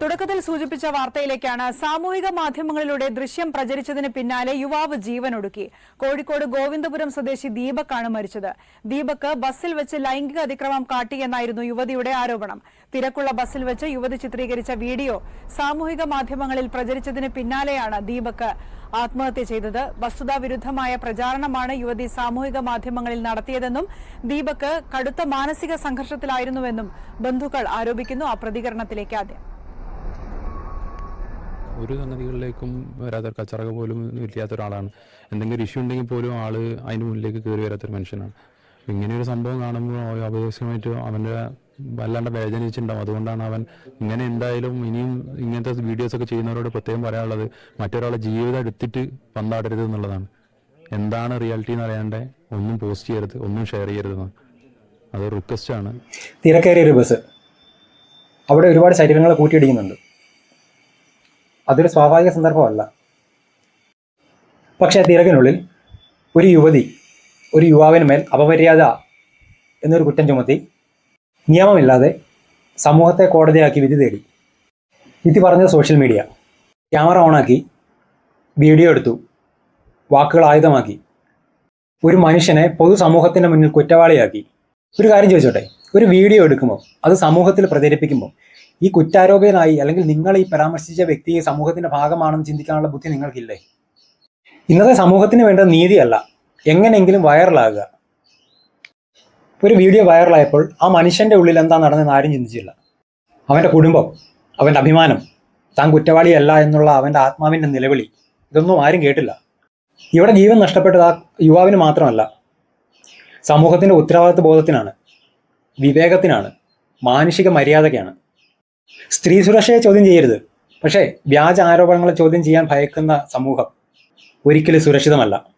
തുടക്കത്തിൽ സൂചിപ്പിച്ച വാർത്തയിലേക്കാണ് സാമൂഹിക മാധ്യമങ്ങളിലൂടെ ദൃശ്യം പ്രചരിച്ചതിന് പിന്നാലെ യുവാവ് ജീവനൊടുക്കി. കോഴിക്കോട് ഗോവിന്ദപുരം സ്വദേശി ദീപക്കാണ് മരിച്ചത്. ദീപക് ബസ്സിൽ വെച്ച് ലൈംഗിക അതിക്രമം കാട്ടിയെന്നായിരുന്നു യുവതിയുടെ ആരോപണം. തിരക്കുള്ള ബസ്സിൽ വെച്ച് യുവതി ചിത്രീകരിച്ച വീഡിയോ സാമൂഹിക മാധ്യമങ്ങളിൽ പ്രചരിച്ചതിന് പിന്നാലെയാണ് ദീപക് ആത്മഹത്യ ചെയ്തത്. വസ്തുതാവിരുദ്ധമായ പ്രചാരണമാണ് യുവതി സാമൂഹിക മാധ്യമങ്ങളിൽ നടത്തിയതെന്നും ദീപക് കടുത്ത മാനസിക സംഘർഷത്തിലായിരുന്നുവെന്നും ബന്ധുക്കൾ ആരോപിക്കുന്നു. ആ പ്രതികരണത്തിലേക്ക് ആദ്യം. ഒരു സംഗതികളിലേക്കും വരാത്ത കച്ചറക പോലും ഇല്ലാത്ത ഒരാളാണ് എന്തെങ്കിലും ഇഷ്യൂ ഉണ്ടെങ്കിൽ പോലും ആൾ അതിന് മുന്നിലേക്ക് കയറി വരാത്തൊരു മനുഷ്യനാണ്. ഇങ്ങനെ ഒരു സംഭവം കാണുമ്പോൾ അപകർഷമായിട്ട് അവന്റെ വല്ലാണ്ട് വേദനിച്ചിട്ടുണ്ടാവും. അതുകൊണ്ടാണ് അവൻ ഇങ്ങനെ എന്തായാലും ഇനിയും ഇങ്ങനത്തെ വീഡിയോസ് ഒക്കെ ചെയ്യുന്നവരോട് പ്രത്യേകം പറയാനുള്ളത് മറ്റൊരാളെ ജീവിതം എടുത്തിട്ട് പന്താടരുത് എന്നുള്ളതാണ്. എന്താണ് റിയാലിറ്റി എന്ന് അറിയാണ്ട് ഒന്നും പോസ്റ്റ് ചെയ്യരുത് ഒന്നും ഷെയർ ചെയ്യരുത് അത് റിക്വസ്റ്റ് ആണ്. തിരക്കേറിയ ഒരു ബസ് അവിടെ ഒരുപാട് ശരീരങ്ങൾ കൂട്ടിയിടിക്കുന്നുണ്ട്. അതൊരു സ്വാഭാവിക സന്ദർഭമല്ല. പക്ഷേ ആ തിരക്കിനുള്ളിൽ ഒരു യുവതി ഒരു യുവാവിന് മേൽ അപമര്യാദ എന്നൊരു കുറ്റം ചുമത്തി നിയമമില്ലാതെ സമൂഹത്തെ കോടതിയാക്കി വിധി തേടി. വിധി പറഞ്ഞത് സോഷ്യൽ മീഡിയ. ക്യാമറ ഓണാക്കി വീഡിയോ എടുത്തു വാക്കുകൾ ആയുധമാക്കി. ഒരു മനുഷ്യനെ പൊതുസമൂഹത്തിന്റെ മുന്നിൽ കുറ്റവാളിയാക്കി. ഒരു കാര്യം ചോദിച്ചോട്ടെ? ഒരു വീഡിയോ എടുക്കുമ്പോൾ അത് സമൂഹത്തിൽ പ്രചരിപ്പിക്കുമ്പോൾ ഈ കുറ്റാരോപിതനായി അല്ലെങ്കിൽ നിങ്ങൾ ഈ പരാമർശിച്ച വ്യക്തി സമൂഹത്തിന്റെ ഭാഗമാണെന്ന് ചിന്തിക്കാനുള്ള ബുദ്ധി നിങ്ങൾക്കില്ലേ? ഇന്നത്തെ സമൂഹത്തിന് വേണ്ട നീതിയല്ല. എങ്ങനെയെങ്കിലും വൈറലാകുക. ഒരു വീഡിയോ വൈറലായപ്പോൾ ആ മനുഷ്യന്റെ ഉള്ളിൽ എന്താ നടന്നെന്ന് ആരും ചിന്തിച്ചില്ല. അവന്റെ കുടുംബം അവന്റെ അഭിമാനം താൻ കുറ്റവാളിയല്ല എന്നുള്ള അവന്റെ ആത്മാവിന്റെ നിലവിളി ഇതൊന്നും ആരും കേട്ടില്ല. ഇവിടെ ജീവൻ നഷ്ടപ്പെട്ടത് ആ യുവാവിന് മാത്രമല്ല. സമൂഹത്തിന്റെ ഉത്തരവാദിത്വ ബോധത്തിനാണ് വിവേകത്തിനാണ് മാനുഷിക മര്യാദയ്ക്കാണ്. സ്ത്രീ സുരക്ഷയെ ചോദ്യം ചെയ്യരുത്. പക്ഷേ വ്യാജ ആരോപണങ്ങളെ ചോദ്യം ചെയ്യാൻ ഭയക്കുന്ന സമൂഹം ഒരിക്കലും സുരക്ഷിതമല്ല.